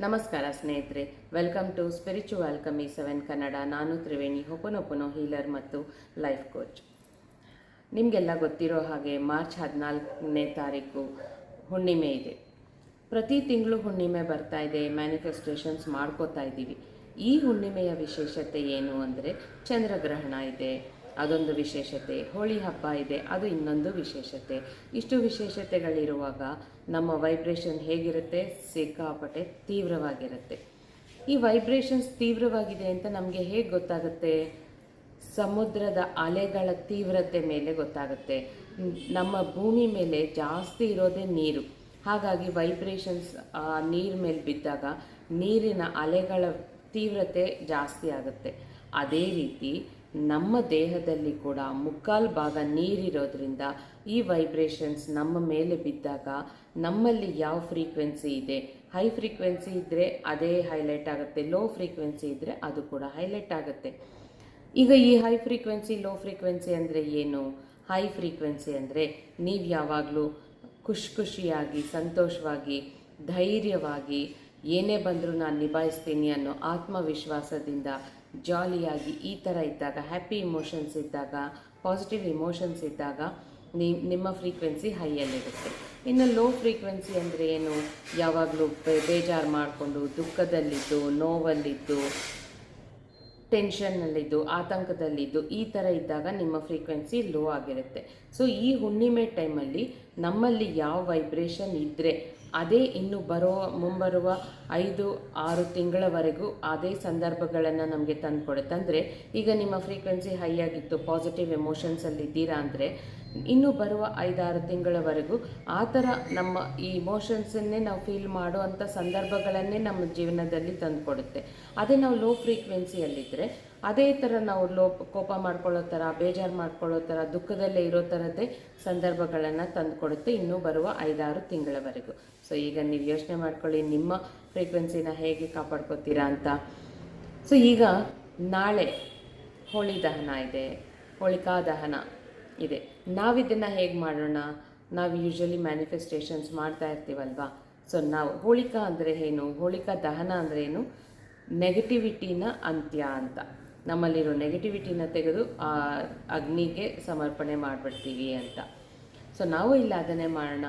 ನಮಸ್ಕಾರ ಸ್ನೇಹಿತರೆ welcome to spiritual ಕಮಿ ಸೆವೆನ್ ಕನ್ನಡ ನಾನು ತ್ರಿವೇಣಿ ಹೊಪನೊಪನೋ ಹೀಲರ್ ಮತ್ತು ಲೈಫ್ ಕೋಚ್ ನಿಮಗೆಲ್ಲ ಗೊತ್ತಿರೋ ಹಾಗೆ ಮಾರ್ಚ್ ಹದಿನಾಲ್ಕನೇ ತಾರೀಕು ಹುಣ್ಣಿಮೆ ಇದೆ. ಪ್ರತಿ ತಿಂಗಳು ಹುಣ್ಣಿಮೆ ಬರ್ತಾ ಇದೆ ಮ್ಯಾನಿಫೆಸ್ಟೇಷನ್ಸ್ ಮಾಡ್ಕೋತಾ ಇದ್ದೀವಿ. ಈ ಹುಣ್ಣಿಮೆಯ ವಿಶೇಷತೆ ಏನು ಅಂದರೆ ಚಂದ್ರಗ್ರಹಣ ಇದೆ. ಅದೊಂದು ವಿಶೇಷತೆ. ಹೋಳಿ ಹಬ್ಬ ಇದೆ, ಅದು ಇನ್ನೊಂದು ವಿಶೇಷತೆ. ಇಷ್ಟು ವಿಶೇಷತೆಗಳಿರುವಾಗ ನಮ್ಮ ವೈಬ್ರೇಷನ್ ಹೇಗಿರುತ್ತೆ? ಸಿಕ್ಕಾಪಟ್ಟೆ ತೀವ್ರವಾಗಿರುತ್ತೆ. ಈ ವೈಬ್ರೇಷನ್ಸ್ ತೀವ್ರವಾಗಿದೆ ಅಂತ ನಮಗೆ ಹೇಗೆ ಗೊತ್ತಾಗುತ್ತೆ? ಸಮುದ್ರದ ಅಲೆಗಳ ತೀವ್ರತೆ ಮೇಲೆ ಗೊತ್ತಾಗುತ್ತೆ. ನಮ್ಮ ಭೂಮಿ ಮೇಲೆ ಜಾಸ್ತಿ ಇರೋದೇ ನೀರು. ಹಾಗಾಗಿ ವೈಬ್ರೇಷನ್ಸ್ ನೀರು ಮೇಲೆ ಬಿದ್ದಾಗ ನೀರಿನ ಅಲೆಗಳ ತೀವ್ರತೆ ಜಾಸ್ತಿ ಆಗುತ್ತೆ. ಅದೇ ರೀತಿ ನಮ್ಮ ದೇಹದಲ್ಲಿ ಕೂಡ ಮುಕ್ಕಾಲು ಭಾಗ ನೀರಿರೋದ್ರಿಂದ ಈ ವೈಬ್ರೇಷನ್ಸ್ ನಮ್ಮ ಮೇಲೆ ಬಿದ್ದಾಗ ನಮ್ಮಲ್ಲಿ ಯಾವ ಫ್ರೀಕ್ವೆನ್ಸಿ ಇದೆ? ಹೈ ಫ್ರೀಕ್ವೆನ್ಸಿ ಇದ್ದರೆ ಅದೇ ಹೈಲೈಟ್ ಆಗುತ್ತೆ ಲೋ ಫ್ರೀಕ್ವೆನ್ಸಿ ಇದ್ದರೆ ಅದು ಕೂಡ ಹೈಲೈಟ್ ಆಗುತ್ತೆ. ಈಗ ಈ ಹೈ ಫ್ರೀಕ್ವೆನ್ಸಿ ಲೋ ಫ್ರೀಕ್ವೆನ್ಸಿ ಅಂದರೆ ಏನು? ಹೈ ಫ್ರೀಕ್ವೆನ್ಸಿ ಅಂದರೆ ನೀವು ಯಾವಾಗಲೂ ಖುಷಿ ಖುಷಿಯಾಗಿ, ಸಂತೋಷವಾಗಿ, ಧೈರ್ಯವಾಗಿ ಏನೇ ಬಂದರೂ ನಾನು ನಿಭಾಯಿಸ್ತೀನಿ ಅನ್ನೋ ಆತ್ಮವಿಶ್ವಾಸದಿಂದ ಜಾಲಿಯಾಗಿ ಈ ಥರ ಇದ್ದಾಗ ಹ್ಯಾಪಿ ಇಮೋಷನ್ಸ್ ಇದ್ದಾಗ ಪಾಸಿಟಿವ್ ಇಮೋಷನ್ಸ್ ಇದ್ದಾಗ ನಿಮ್ಮ ಫ್ರೀಕ್ವೆನ್ಸಿ ಹೈಯಲ್ಲಿರುತ್ತೆ ಇನ್ನು ಲೋ ಫ್ರೀಕ್ವೆನ್ಸಿ ಅಂದರೆ ಏನು? ಯಾವಾಗಲೂ ಬೇಜಾರು ಮಾಡಿಕೊಂಡು, ದುಃಖದಲ್ಲಿದ್ದು, ನೋವಲ್ಲಿದ್ದು ಟೆನ್ಷನ್ನಲ್ಲಿದ್ದು ಆತಂಕದಲ್ಲಿದ್ದು ಈ ಥರ ಇದ್ದಾಗ ನಿಮ್ಮ ಫ್ರೀಕ್ವೆನ್ಸಿ ಲೋ ಆಗಿರುತ್ತೆ. ಸೊ ಈ ಹುಣ್ಣಿಮೆ ಟೈಮಲ್ಲಿ ನಮ್ಮಲ್ಲಿ ಯಾವ ವೈಬ್ರೇಷನ್ ಇದ್ದರೆ ಅದೇ ಇನ್ನು ಬರೋ, ಮುಂಬರುವ ಐದು, ಆರು ತಿಂಗಳವರೆಗೂ ಅದೇ ಸಂದರ್ಭಗಳನ್ನು ನಮಗೆ ತಂದುಕೊಡುತ್ತೆ. ಅಂದರೆ ಈಗ ನಿಮ್ಮ ಫ್ರೀಕ್ವೆನ್ಸಿ ಹೈ ಆಗಿತ್ತು ಪಾಸಿಟಿವ್ ಎಮೋಷನ್ಸಲ್ಲಿ ಇದ್ದೀರಾ ಅಂದರೆ, ಇನ್ನು ಬರುವ ಐದಾರು ತಿಂಗಳವರೆಗೂ ಆ ಥರ ನಮ್ಮ ಈ ಇಮೋಷನ್ಸನ್ನೇ ನಾವು ಫೀಲ್ ಮಾಡೋ ಸಂದರ್ಭಗಳನ್ನೇ ನಮ್ಮ ಜೀವನದಲ್ಲಿ ತಂದುಕೊಡುತ್ತೆ. ಅದೇ ನಾವು ಲೋ ಫ್ರೀಕ್ವೆನ್ಸಿಯಲ್ಲಿದ್ದರೆ ಅದೇ ಥರ ನಾವು ಲೋ, ಕೋಪ ಮಾಡ್ಕೊಳ್ಳೋ ಥರ, ಬೇಜಾರು ಮಾಡ್ಕೊಳ್ಳೋ ಥರ, ದುಃಖದಲ್ಲೇ ಇರೋ ಥರದ್ದೇ ಸಂದರ್ಭಗಳನ್ನು ತಂದುಕೊಡುತ್ತೆ ಇನ್ನೂ ಬರುವ ಐದಾರು ತಿಂಗಳವರೆಗೂ. ಸೊ ಈಗ ನೀವು ಯೋಚನೆ ಮಾಡ್ಕೊಳ್ಳಿ, ನಿಮ್ಮ ಫ್ರೀಕ್ವೆನ್ಸಿನ ಹೇಗೆ ಕಾಪಾಡ್ಕೋತೀರಾ ಅಂತ. ಸೊ ಈಗ ನಾಳೆ ಹೋಳಿ ದಹನ ಇದೆ, ಹೋಳಿಕಾ ದಹನ ಇದೆ. ನಾವಿದನ್ನು ಹೇಗೆ ಮಾಡೋಣ? ನಾವು ಯೂಶ್ವಲಿ ಮ್ಯಾನಿಫೆಸ್ಟೇಷನ್ಸ್ ಮಾಡ್ತಾ ಇರ್ತೀವಲ್ವಾ? ಸೊ ನಾವು ಹೋಳಿಕಾ ಅಂದರೆ ಏನು? ಹೋಳಿಕಾ ದಹನ ಅಂದರೆ ಏನು? ನೆಗೆಟಿವಿಟಿನ ಅಂತ್ಯ ಅಂತ. ನಮ್ಮಲ್ಲಿರೋ ನೆಗೆಟಿವಿಟಿನ ತೆಗೆದು ಆ ಅಗ್ನಿಗೆ ಸಮರ್ಪಣೆ ಮಾಡಿಬಿಡ್ತೀವಿ ಅಂತ. ಸೊ ನಾವು ಇಲ್ಲ ಅದನ್ನೇ ಮಾಡೋಣ.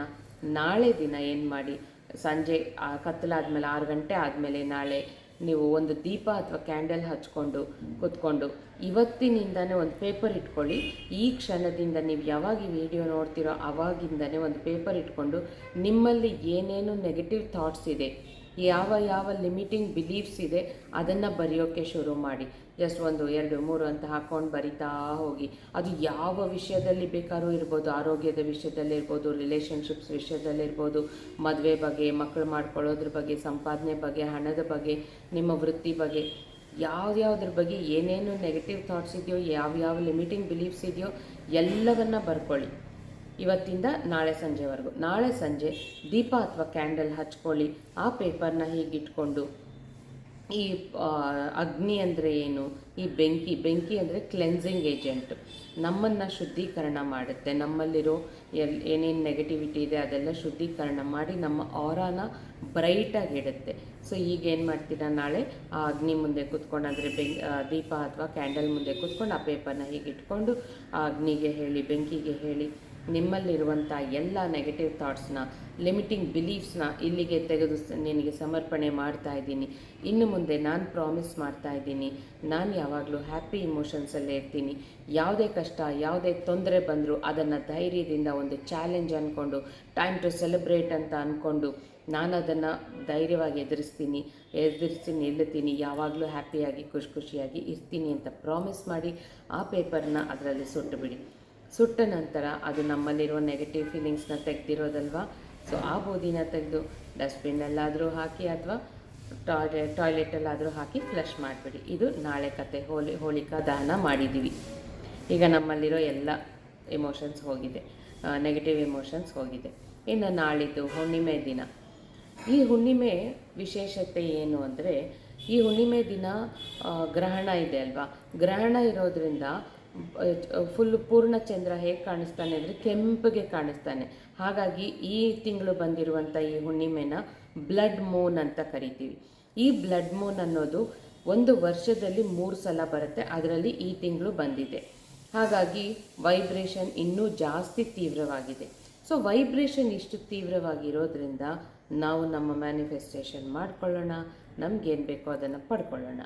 ನಾಳೆ ದಿನ ಏನು ಮಾಡಿ? ಸಂಜೆ ಕತ್ತಲಾದ್ಮೇಲೆ ಆರು ಗಂಟೆ ಆದಮೇಲೆ ನಾಳೆ ನೀವು ಒಂದು ದೀಪ ಅಥವಾ ಕ್ಯಾಂಡಲ್ ಹಚ್ಕೊಂಡು ಕೂತ್ಕೊಂಡು ಇವತ್ತಿನಿಂದನೇ ಒಂದು ಪೇಪರ್ ಇಟ್ಕೊಳ್ಳಿ. ಈ ಕ್ಷಣದಿಂದ ನೀವು ಯಾವಾಗ ಈ ವಿಡಿಯೋ ನೋಡ್ತೀರೋ ಆವಾಗಿಂದನೇ ಒಂದು ಪೇಪರ್ ಇಟ್ಕೊಂಡು ನಿಮ್ಮಲ್ಲಿ ಏನೇನು ನೆಗೆಟಿವ್ ಥಾಟ್ಸ್ ಇದೆ, ಯಾವ ಯಾವ ಲಿಮಿಟಿಂಗ್ ಬಿಲೀಫ್ಸ್ ಇದೆ, ಅದನ್ನು ಬರೆಯೋಕ್ಕೆ ಶುರು ಮಾಡಿ. ಜಸ್ಟ್ ಒಂದು, ಎರಡು, ಮೂರು ಅಂತ ಹಾಕ್ಕೊಂಡು ಬರಿತಾ ಹೋಗಿ. ಅದು ಯಾವ ವಿಷಯದಲ್ಲಿ ಬೇಕಾದ್ರೂ ಇರ್ಬೋದು, ಆರೋಗ್ಯದ ವಿಷಯದಲ್ಲಿ ಇರ್ಬೋದು ರಿಲೇಷನ್ಶಿಪ್ಸ್ ವಿಷಯದಲ್ಲಿರ್ಬೋದು ಮದುವೆ ಬಗ್ಗೆ ಮಕ್ಕಳು ಮಾಡ್ಕೊಳ್ಳೋದ್ರ ಬಗ್ಗೆ, ಸಂಪಾದನೆ ಬಗ್ಗೆ, ಹಣದ ಬಗ್ಗೆ, ನಿಮ್ಮ ವೃತ್ತಿ ಬಗ್ಗೆ ಯಾವ್ಯಾವ್ದ್ರ ಬಗ್ಗೆ ಏನೇನು ನೆಗೆಟಿವ್ ಥಾಟ್ಸ್ ಇದೆಯೋ, ಯಾವ್ಯಾವ ಲಿಮಿಟಿಂಗ್ ಬಿಲೀಫ್ಸ್ ಇದೆಯೋ ಎಲ್ಲವನ್ನ ಬರ್ಕೊಳ್ಳಿ. ಇವತ್ತಿಂದ ನಾಳೆ ಸಂಜೆವರೆಗೂ. ನಾಳೆ ಸಂಜೆ ದೀಪ ಅಥವಾ ಕ್ಯಾಂಡಲ್ ಹಚ್ಕೊಳ್ಳಿ, ಆ ಪೇಪರ್ನ ಹೀಗಿಟ್ಕೊಂಡು. ಈ ಅಗ್ನಿ ಅಂದರೆ ಏನು? ಈ ಬೆಂಕಿ ಬೆಂಕಿ ಅಂದರೆ ಕ್ಲೆನ್ಸಿಂಗ್ ಏಜೆಂಟ್ ನಮ್ಮನ್ನು ಶುದ್ಧೀಕರಣ ಮಾಡುತ್ತೆ. ನಮ್ಮಲ್ಲಿರೋ ಎಲ್, ಏನೇನು ನೆಗೆಟಿವಿಟಿ ಇದೆ ಅದೆಲ್ಲ ಶುದ್ಧೀಕರಣ ಮಾಡಿ ನಮ್ಮ ಆರಾನ ಬ್ರೈಟಾಗಿ ಇಡುತ್ತೆ. ಸೊ ಈಗ ಏನು ಮಾಡ್ತೀರಾ ನಾಳೆ? ಆ ಅಗ್ನಿ ಮುಂದೆ ಕೂತ್ಕೊಂಡು, ಅಂದರೆ ಬೆಂಕ್ ದೀಪ ಅಥವಾ ಕ್ಯಾಂಡಲ್ ಮುಂದೆ ಕೂತ್ಕೊಂಡು, ಆ ಪೇಪರ್ನ ಹೀಗೆ ಇಟ್ಕೊಂಡು, ಆ ಅಗ್ನಿಗೆ ಹೇಳಿ, ಬೆಂಕಿಗೆ ಹೇಳಿ ನಿಮ್ಮಲ್ಲಿರುವಂಥ ಎಲ್ಲ ನೆಗೆಟಿವ್ ಥಾಟ್ಸ್ನ ಲಿಮಿಟಿಂಗ್ ಬಿಲೀಫ್ಸ್ನ ಇಲ್ಲಿಗೆ ತೆಗೆದು ನಿನಗೆ ಸಮರ್ಪಣೆ ಮಾಡ್ತಾ ಇದ್ದೀನಿ. ಇನ್ನು ಮುಂದೆ ನಾನು ಪ್ರಾಮಿಸ್ ಮಾಡ್ತಾ ಇದ್ದೀನಿ. ನಾನು ಯಾವಾಗಲೂ ಹ್ಯಾಪಿ ಇಮೋಷನ್ಸಲ್ಲೇ ಇರ್ತೀನಿ. ಯಾವುದೇ ಕಷ್ಟ, ಯಾವುದೇ ತೊಂದರೆ ಬಂದರೂ ಅದನ್ನು ಧೈರ್ಯದಿಂದ ಒಂದು ಚಾಲೆಂಜ್ ಅಂದ್ಕೊಂಡು ಟೈಮ್ ಟು ಸೆಲೆಬ್ರೇಟ್ ಅಂತ ಅಂದ್ಕೊಂಡು ನಾನು ಅದನ್ನು ಧೈರ್ಯವಾಗಿ ಎದುರಿಸ್ತೀನಿ, ಎದುರಿಸಿ ನಿಲ್ಲುತ್ತೀನಿ. ಯಾವಾಗಲೂ ಹ್ಯಾಪಿಯಾಗಿ ಖುಷಿ ಖುಷಿಯಾಗಿ ಇರ್ತೀನಿ ಅಂತ ಪ್ರಾಮಿಸ್ ಮಾಡಿ ಆ ಪೇಪರ್ನ ಅದರಲ್ಲಿ ಸುಟ್ಟು ಬಿಡಿ ಸುಟ್ಟ ನಂತರ ಅದು ನಮ್ಮಲ್ಲಿರುವ ನೆಗೆಟಿವ್ ಫೀಲಿಂಗ್ಸ್ನ ತೆಗೆದಿರೋದಲ್ವಾ? ಸೊ ಆ ಬೂದಿನ ತೆಗೆದು ಡಸ್ಟ್ಬಿನ್ನಲ್ಲಾದರೂ ಹಾಕಿ ಅಥವಾ ಟಾಯ್ಲೆಟ್ ಟಾಯ್ಲೆಟಲ್ಲಾದರೂ ಹಾಕಿ ಫ್ಲಶ್ ಮಾಡಿಬಿಡಿ. ಇದು ನಾಳೆ ಕತೆ. ಹೋಲಿ ಹೋಲಿಕಾ ದಾನ ಮಾಡಿದ್ದೀವಿ ಈಗ ನಮ್ಮಲ್ಲಿರೋ ಎಲ್ಲ ಎಮೋಷನ್ಸ್ ಹೋಗಿದೆ. ನೆಗೆಟಿವ್ ಎಮೋಷನ್ಸ್ ಹೋಗಿದೆ. ಇನ್ನು ನಾಳಿದ್ದು ಹುಣ್ಣಿಮೆ ದಿನ. ಈ ಹುಣ್ಣಿಮೆ ವಿಶೇಷತೆ ಏನು ಅಂದರೆ ಈ ಹುಣ್ಣಿಮೆ ದಿನ ಗ್ರಹಣ ಇದೆ ಅಲ್ವಾ? ಗ್ರಹಣ ಇರೋದ್ರಿಂದ ಫುಲ್ ಪೂರ್ಣ ಚಂದ್ರ ಹೇಗೆ ಕಾಣಿಸ್ತಾನೆ ಅಂದರೆ ಕೆಂಪಗೆ ಕಾಣಿಸ್ತಾನೆ. ಹಾಗಾಗಿ ಈ ತಿಂಗಳು ಬಂದಿರುವಂಥ ಈ ಹುಣ್ಣಿಮೆನ ಬ್ಲಡ್ ಮೂನ್ ಅಂತ ಕರಿತೀವಿ. ಈ ಬ್ಲಡ್ ಮೂನ್ ಅನ್ನೋದು ಒಂದು ವರ್ಷದಲ್ಲಿ ಮೂರು ಸಲ ಬರುತ್ತೆ, ಅದರಲ್ಲಿ ಈ ತಿಂಗಳು ಬಂದಿದೆ. ಹಾಗಾಗಿ ವೈಬ್ರೇಷನ್ ಇನ್ನೂ ಜಾಸ್ತಿ ತೀವ್ರವಾಗಿದೆ. ಸೊ ವೈಬ್ರೇಷನ್ ಇಷ್ಟು ತೀವ್ರವಾಗಿರೋದ್ರಿಂದ ನಾವು ನಮ್ಮ ಮ್ಯಾನಿಫೆಸ್ಟೇಷನ್ ಮಾಡ್ಕೊಳ್ಳೋಣ, ನಮಗೇನು ಬೇಕೋ ಅದನ್ನು ಪಡ್ಕೊಳ್ಳೋಣ.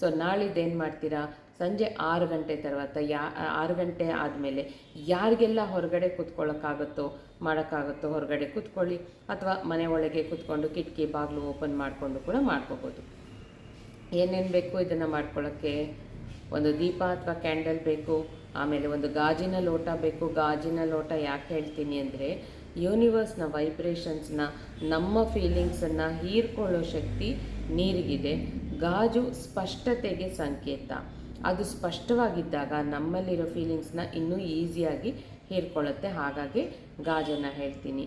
ಸೊ ನಾಳಿದ್ದೇನು ಮಾಡ್ತೀರಾ? ಸಂಜೆ ಆರು ಗಂಟೆ తర్వాత ಯಾ ಆರು ಗಂಟೆ ಆದಮೇಲೆ ಯಾರಿಗೆಲ್ಲ ಹೊರಗಡೆ ಕೂತ್ಕೊಳ್ಳೋಕ್ಕಾಗುತ್ತೋ ಮಾಡೋಕ್ಕಾಗುತ್ತೋ ಹೊರಗಡೆ ಕೂತ್ಕೊಳ್ಳಿ ಅಥವಾ ಮನೆ ಒಳಗೆ ಕೂತ್ಕೊಂಡು ಕಿಟಕಿ ಬಾಗಿಲು ಓಪನ್ ಮಾಡಿಕೊಂಡು ಕೂಡ ಮಾಡ್ಕೋಬೋದು ಏನೇನು ಬೇಕು ಇದನ್ನು ಮಾಡ್ಕೊಳ್ಳೋಕ್ಕೆ ಒಂದು ದೀಪ ಅಥವಾ ಕ್ಯಾಂಡಲ್ ಬೇಕು ಆಮೇಲೆ ಒಂದು ಗಾಜಿನ ಲೋಟ ಬೇಕು ಗಾಜಿನ ಲೋಟ ಯಾಕೆ ಹೇಳ್ತೀನಿ ಅಂದರೆ ಯೂನಿವರ್ಸ್ನ ವೈಬ್ರೇಷನ್ಸ್ನ ನಮ್ಮ ಫೀಲಿಂಗ್ಸನ್ನು ಹೀರ್ಕೊಳ್ಳೋ ಶಕ್ತಿ ನೀರಿಗಿದೆ ಗಾಜು ಸ್ಪಷ್ಟತೆಗೆ ಸಂಕೇತ ಅದು ಸ್ಪಷ್ಟವಾಗಿದ್ದಾಗ ನಮ್ಮಲ್ಲಿರೋ ಫೀಲಿಂಗ್ಸ್ನ ಇನ್ನೂ ಈಸಿಯಾಗಿ ಹೀರ್ಕೊಳ್ಳುತ್ತೆ. ಹಾಗಾಗಿ ಗಾಜನ್ನು ಹೇಳ್ತೀನಿ.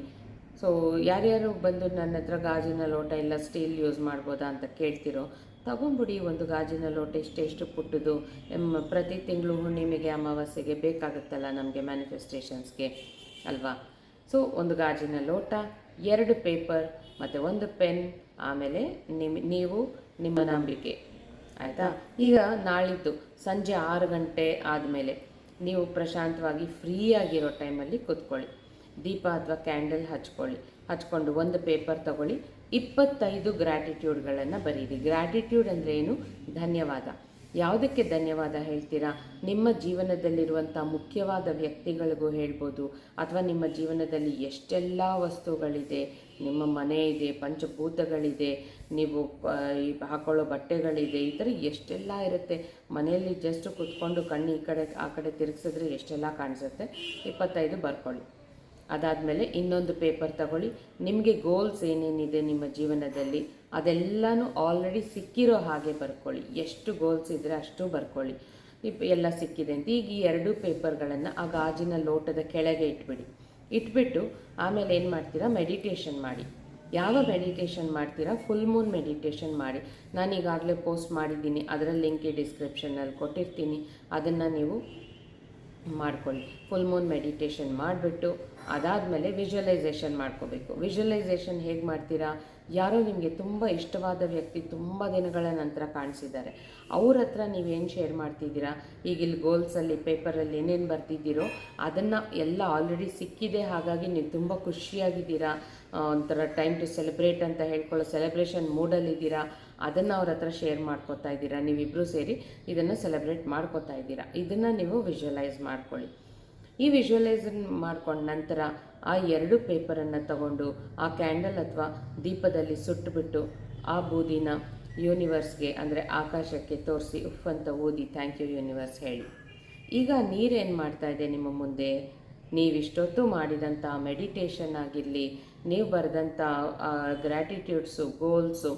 ಸೊ ಯಾರ್ಯಾರು ಬಂದು ನನ್ನ ಹತ್ರ ಗಾಜಿನ ಲೋಟ ಇಲ್ಲ ಸ್ಟೀಲ್ ಯೂಸ್ ಮಾಡ್ಬೋದಾ ಅಂತ ಕೇಳ್ತಿರೋ ತಗೊಂಬಿಡಿ ಒಂದು ಗಾಜಿನ ಲೋಟ ಇಷ್ಟೆಷ್ಟು ಪುಟ್ಟದು? ಪ್ರತಿ ತಿಂಗಳು ಹುಣ್ಣಿಮೆಗೆ, ಅಮಾವಾಸ್ಯೆಗೆ ಬೇಕಾಗುತ್ತಲ್ಲ ನಮಗೆ ಮ್ಯಾನಿಫೆಸ್ಟೇಷನ್ಸ್ಗೆ ಅಲ್ವಾ? ಸೊ ಒಂದು ಗಾಜಿನ ಲೋಟ, ಎರಡು ಪೇಪರ್ ಮತ್ತು ಒಂದು ಪೆನ್ ಆಮೇಲೆ ನಿಮ್ಮ ನೀವು ನಿಮ್ಮ ನಂಬಿಕೆ. ಆಯಿತಾ? ಈಗ ನಾಳಿದ್ದು ಸಂಜೆ ಆರು ಗಂಟೆ ಆದಮೇಲೆ ನೀವು ಪ್ರಶಾಂತವಾಗಿ ಫ್ರೀಯಾಗಿರೋ ಟೈಮಲ್ಲಿ ಕೂತ್ಕೊಳ್ಳಿ. ದೀಪ ಅಥವಾ ಕ್ಯಾಂಡಲ್ ಹಚ್ಕೊಳ್ಳಿ. ಹಚ್ಕೊಂಡು ಒಂದು ಪೇಪರ್ ತಗೊಳ್ಳಿ. ಇಪ್ಪತ್ತೈದು ಗ್ರ್ಯಾಟಿಟ್ಯೂಡ್ಗಳನ್ನು ಬರೀರಿ. ಗ್ರ್ಯಾಟಿಟ್ಯೂಡ್ ಅಂದರೆ ಏನು? ಧನ್ಯವಾದ. ಯಾವುದಕ್ಕೆ ಧನ್ಯವಾದ ಹೇಳ್ತೀರಾ? ನಿಮ್ಮ ಜೀವನದಲ್ಲಿರುವಂಥ ಮುಖ್ಯವಾದ ವ್ಯಕ್ತಿಗಳಿಗೂ ಹೇಳ್ಬೋದು. ಅಥವಾ ನಿಮ್ಮ ಜೀವನದಲ್ಲಿ ಎಷ್ಟೆಲ್ಲ ವಸ್ತುಗಳಿದೆ? ನಿಮ್ಮ ಮನೆ ಇದೆ, ಪಂಚಭೂತಗಳಿದೆ, ನೀವು ಹಾಕೊಳ್ಳೋ ಬಟ್ಟೆಗಳಿದೆ, ಈ ಥರ ಎಷ್ಟೆಲ್ಲ ಇರುತ್ತೆ. ಮನೆಯಲ್ಲಿ ಜಸ್ಟ್ ಕುತ್ಕೊಂಡು ಕಣ್ಣು ಈ ಕಡೆ, ಆ ಕಡೆ ತಿರುಗಿಸಿದ್ರೆ ಎಷ್ಟೆಲ್ಲ ಕಾಣಿಸುತ್ತೆ. ಇಪ್ಪತ್ತೈದು ಬರ್ಕೊಳ್ಳಿ. ಅದಾದಮೇಲೆ ಇನ್ನೊಂದು ಪೇಪರ್ ತಗೊಳ್ಳಿ. ನಿಮಗೆ ಗೋಲ್ಸ್ ಏನೇನಿದೆ ನಿಮ್ಮ ಜೀವನದಲ್ಲಿ? ಅದೆಲ್ಲನೂ ಆಲ್ರೆಡಿ ಸಿಕ್ಕಿರೋ ಹಾಗೆ ಬರ್ಕೊಳ್ಳಿ. ಎಷ್ಟು ಗೋಲ್ಸ್ ಇದ್ದರೆ ಅಷ್ಟು ಬರ್ಕೊಳ್ಳಿ. ಎಲ್ಲ ಸಿಕ್ಕಿದೆ ಅಂತ. ಈಗ ಈ ಎರಡೂ ಪೇಪರ್ಗಳನ್ನು ಆ ಗಾಜಿನ ಲೋಟದ ಕೆಳಗೆ ಇಟ್ಬಿಡಿ. ಇಟ್ಬಿಟ್ಟು ಆಮೇಲೆ ಏನು ಮಾಡ್ತೀರಾ? ಮೆಡಿಟೇಷನ್ ಮಾಡಿ. ಯಾವ ಮೆಡಿಟೇಷನ್ ಮಾಡ್ತೀರಾ? ಫುಲ್ ಮೂನ್ ಮೆಡಿಟೇಷನ್ ಮಾಡಿ. ನಾನು ಈಗಾಗಲೇ ಪೋಸ್ಟ್ ಮಾಡಿದ್ದೀನಿ. ಅದರ ಲಿಂಕ್ ಡಿಸ್ಕ್ರಿಪ್ಷನಲ್ಲಿ ಕೊಟ್ಟಿರ್ತೀನಿ. ಅದನ್ನು ನೀವು ಮಾಡ್ಕೊಳ್ಳಿ. ಫುಲ್ ಮೂನ್ ಮೆಡಿಟೇಷನ್ ಮಾಡಿಬಿಟ್ಟು ಅದಾದಮೇಲೆ ವಿಜುವಲೈಸೇಷನ್ ಮಾಡ್ಕೋಬೇಕು. ವಿಜುವಲೈಸೇಷನ್ ಹೇಗೆ ಮಾಡ್ತೀರಾ? ಯಾರೋ ನಿಮಗೆ ತುಂಬ ಇಷ್ಟವಾದ ವ್ಯಕ್ತಿ ತುಂಬ ದಿನಗಳ ನಂತರ ಕಾಣಿಸಿದ್ದಾರೆ. ಅವ್ರ ಹತ್ರ ನೀವೇನು ಶೇರ್ ಮಾಡ್ತಿದ್ದೀರಾ? ಈಗ ಇಲ್ಲಿ ಗೋಲ್ಸಲ್ಲಿ ಪೇಪರಲ್ಲಿ ಏನೇನು ಬರ್ತಿದ್ದೀರೋ ಅದನ್ನು ಎಲ್ಲ ಆಲ್ರೆಡಿ ಸಿಕ್ಕಿದೆ. ಹಾಗಾಗಿ ನೀವು ತುಂಬ ಖುಷಿಯಾಗಿದ್ದೀರಾ. ಒಂಥರ ಟೈಮ್ ಟು ಸೆಲೆಬ್ರೇಟ್ ಅಂತ ಹೇಳ್ಕೊಳ್ಳೋ ಸೆಲೆಬ್ರೇಷನ್ ಮೂಡಲ್ಲಿದ್ದೀರಾ ಅದನ್ನು ಅವ್ರ ಹತ್ರ ಶೇರ್ ಮಾಡ್ಕೋತಾ ಇದ್ದೀರಾ. ನೀವಿಬ್ಬರೂ ಸೇರಿ ಇದನ್ನು ಸೆಲೆಬ್ರೇಟ್ ಮಾಡ್ಕೋತಾ ಇದ್ದೀರಾ. ಇದನ್ನು ನೀವು ವಿಜುವಲೈಸ್ ಮಾಡ್ಕೊಳ್ಳಿ. ಈ ವಿಜುವಲೈಸನ್ ಮಾಡ್ಕೊಂಡ ನಂತರ ಆ ಎರಡು ಪೇಪರನ್ನು ತಗೊಂಡು ಆ ಕ್ಯಾಂಡಲ್ ಅಥವಾ ದೀಪದಲ್ಲಿ ಸುಟ್ಟುಬಿಟ್ಟು ಆ ಬೂದಿನ ಯೂನಿವರ್ಸ್ಗೆ ಅಂದರೆ ಆಕಾಶಕ್ಕೆ ತೋರಿಸಿ, ಉಫ್ ಅಂತ ಓದಿ ಥ್ಯಾಂಕ್ ಯು ಯೂನಿವರ್ಸ್ ಹೇಳಿ. ಈಗ ನೀರೇನು ಮಾಡ್ತಾ ಇದೆ ನಿಮ್ಮ ಮುಂದೆ? ನೀವಿಷ್ಟೊತ್ತು ಮಾಡಿದಂಥ ಮೆಡಿಟೇಷನ್ ಆಗಿರಲಿ, ನೀವು ಬರೆದಂಥ ಗ್ರ್ಯಾಟಿಟ್ಯೂಡ್ಸು ಗೋಲ್ಸು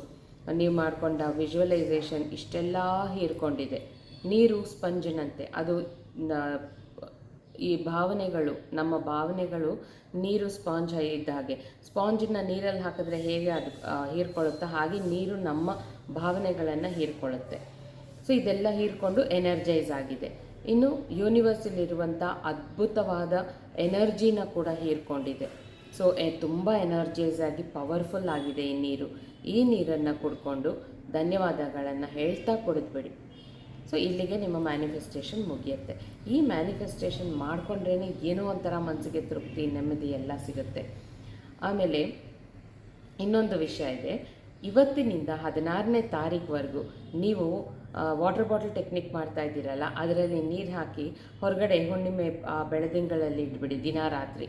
ನೀವು ಮಾಡಿಕೊಂಡ ವಿಜುವಲೈಸೇಷನ್ ಇಷ್ಟೆಲ್ಲ ಹೀರ್ಕೊಂಡಿದೆ. ನೀರು ಸ್ಪಂಜಿನಂತೆ. ಅದು ಈ ಭಾವನೆಗಳು, ನಮ್ಮ ಭಾವನೆಗಳು ನೀರು ಸ್ಪಾಂಜ್ ಇದ್ದ ಹಾಗೆ. ಸ್ಪಾಂಜನ್ನ ನೀರಲ್ಲಿ ಹಾಕಿದ್ರೆ ಹೇಗೆ ಅದು ಹೀರ್ಕೊಳ್ಳುತ್ತೋ ಹಾಗೆ ನೀರು ನಮ್ಮ ಭಾವನೆಗಳನ್ನು ಹೀರ್ಕೊಳ್ಳುತ್ತೆ. ಸೊ, ಇದೆಲ್ಲ ಹೀರ್ಕೊಂಡು ಎನರ್ಜೈಸ್ ಆಗಿದೆ. ಇನ್ನು ಯೂನಿವರ್ಸಲ್ಲಿರುವಂಥ ಅದ್ಭುತವಾದ ಎನರ್ಜಿನ ಕೂಡ ಹೀರ್ಕೊಂಡಿದೆ. ಸೊ ತುಂಬ ಎನರ್ಜೈಸ್ ಆಗಿ ಪವರ್ಫುಲ್ ಆಗಿದೆ ಈ ನೀರು. ಈ ನೀರನ್ನು ಕುಡ್ಕೊಂಡು ಧನ್ಯವಾದಗಳನ್ನು ಹೇಳ್ತಾ ಕುಡಿದ್ಬಿಡಿ. ಸೊ ಇಲ್ಲಿಗೆ ನಿಮ್ಮ ಮ್ಯಾನಿಫೆಸ್ಟೇಷನ್ ಮುಗಿಯುತ್ತೆ. ಈ ಮ್ಯಾನಿಫೆಸ್ಟೇಷನ್ ಮಾಡಿಕೊಂಡ್ರೇ ಏನೋ ಒಂಥರ ಮನಸ್ಸಿಗೆ ತೃಪ್ತಿ, ನೆಮ್ಮದಿ ಎಲ್ಲ ಸಿಗುತ್ತೆ. ಆಮೇಲೆ ಇನ್ನೊಂದು ವಿಷಯ ಇದೆ. ಇವತ್ತಿನಿಂದ ಹದಿನಾರನೇ ತಾರೀಕುವರೆಗೂ ನೀವು ವಾಟರ್ ಬಾಟಲ್ ಟೆಕ್ನಿಕ್ ಮಾಡ್ತಾ ಇದ್ದೀರಲ್ಲ, ಅದರಲ್ಲಿ ನೀರು ಹಾಕಿ ಹೊರಗಡೆ ಹುಣ್ಣಿಮೆ ಬೆಳದಿಂಗಳಲ್ಲಿ ಇಟ್ಬಿಡಿ ದಿನ ರಾತ್ರಿ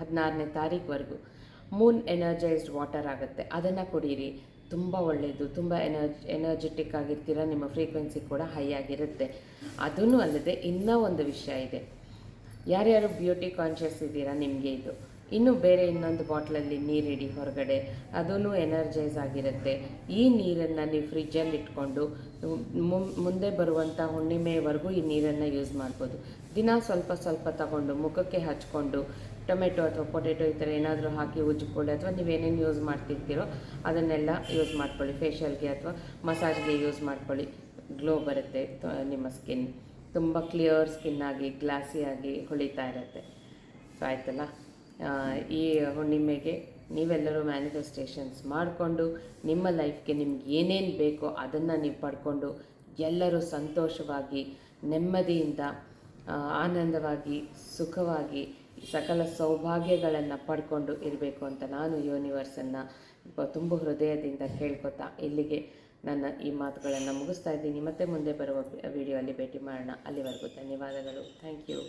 ಹದಿನಾರನೇ ತಾರೀಕುವರೆಗೂ ಮೂನ್ ಎನರ್ಜೈಸ್ಡ್ ವಾಟರ್ ಆಗುತ್ತೆ. ಅದನ್ನು ಕುಡೀರಿ. ತುಂಬ ಒಳ್ಳೆಯದು ತುಂಬ ಎನರ್ಜ್, ಎನರ್ಜೆಟಿಕ್ ಆಗಿರ್ತೀರ, ನಿಮ್ಮ ಫ್ರೀಕ್ವೆನ್ಸಿ ಕೂಡ ಹೈ ಆಗಿರುತ್ತೆ. ಅದೂ ಅಲ್ಲದೆ ಇನ್ನೂ ಒಂದು ವಿಷಯ ಇದೆ. ಯಾರ್ಯಾರು ಬ್ಯೂಟಿ ಕಾನ್ಷಿಯಸ್ ಇದ್ದೀರಾ, ನಿಮಗೆ ಇದು. ಇನ್ನು ಬೇರೆ ಇನ್ನೊಂದು ಬಾಟ್ಲಲ್ಲಿ ನೀರಿಡಿ ಹೊರಗಡೆ ಅದೂ ಎನರ್ಜೈಸ್ ಆಗಿರುತ್ತೆ. ಈ ನೀರನ್ನು ನೀವು ಫ್ರಿಜ್ಜಲ್ಲಿ ಇಟ್ಕೊಂಡು ಮುಂದೆ ಬರುವಂಥ ಹುಣ್ಣಿಮೆವರೆಗೂ ಈ ನೀರನ್ನು ಯೂಸ್ ಮಾಡ್ಬೋದು. ದಿನ ಸ್ವಲ್ಪ ಸ್ವಲ್ಪ ತಗೊಂಡು, ಮುಖಕ್ಕೆ ಹಚ್ಕೊಂಡು ಟೊಮೆಟೊ ಅಥವಾ ಪೊಟೆಟೊ ಈ ಥರ ಏನಾದರೂ ಹಾಕಿ ಉಜ್ಜಿಕೊಳ್ಳಿ ಅಥವಾ ನೀವೇನೇನು ಯೂಸ್ ಮಾಡ್ತಿರ್ತೀರೋ ಅದನ್ನೆಲ್ಲ ಯೂಸ್ ಮಾಡ್ಕೊಳ್ಳಿ. ಫೇಶಿಯಲ್ಗೆ ಅಥವಾ ಮಸಾಜ್ಗೆ ಯೂಸ್ ಮಾಡ್ಕೊಳ್ಳಿ. ಗ್ಲೋ ಬರುತ್ತೆ ನಿಮ್ಮ ಸ್ಕಿನ್ ತುಂಬ ಕ್ಲಿಯರ್ ಸ್ಕಿನ್ ಆಗಿ ಗ್ಲಾಸಿ ಆಗಿ ಹೊಳಿತಾ ಇರುತ್ತೆ. ಸೊ ಆಯ್ತಲ್ಲ? ಈ ಹುಣ್ಣಿಮೆಗೆ ನೀವೆಲ್ಲರೂ ಮ್ಯಾನಿಫೆಸ್ಟೇಷನ್ಸ್ ಮಾಡಿಕೊಂಡು, ನಿಮ್ಮ ಲೈಫ್ಗೆ ನಿಮ್ಗೆ ಏನೇನು ಬೇಕೋ ಅದನ್ನು ನೀವು ಪಡ್ಕೊಂಡು, ಎಲ್ಲರೂ ಸಂತೋಷವಾಗಿ, ನೆಮ್ಮದಿಯಿಂದ ಆನಂದವಾಗಿ, ಸುಖವಾಗಿ ಸಕಲ ಸೌಭಾಗ್ಯಗಳನ್ನು ಪಡ್ಕೊಂಡು ಇರಬೇಕು ಅಂತ ನಾನು ಯೂನಿವರ್ಸನ್ನು ತುಂಬ ಹೃದಯದಿಂದ ಕೇಳ್ಕೊತಾ ಇಲ್ಲಿಗೆ ನನ್ನ ಈ ಮಾತುಗಳನ್ನು ಮುಗಿಸ್ತಾ ಇದ್ದೀನಿ. ಮತ್ತೆ ಮುಂದೆ ಬರುವ ವಿಡಿಯೋ ಅಲ್ಲಿ ಭೇಟಿ ಮಾಡೋಣ. ಅಲ್ಲಿವರೆಗೂ ಧನ್ಯವಾದಗಳು. Thank you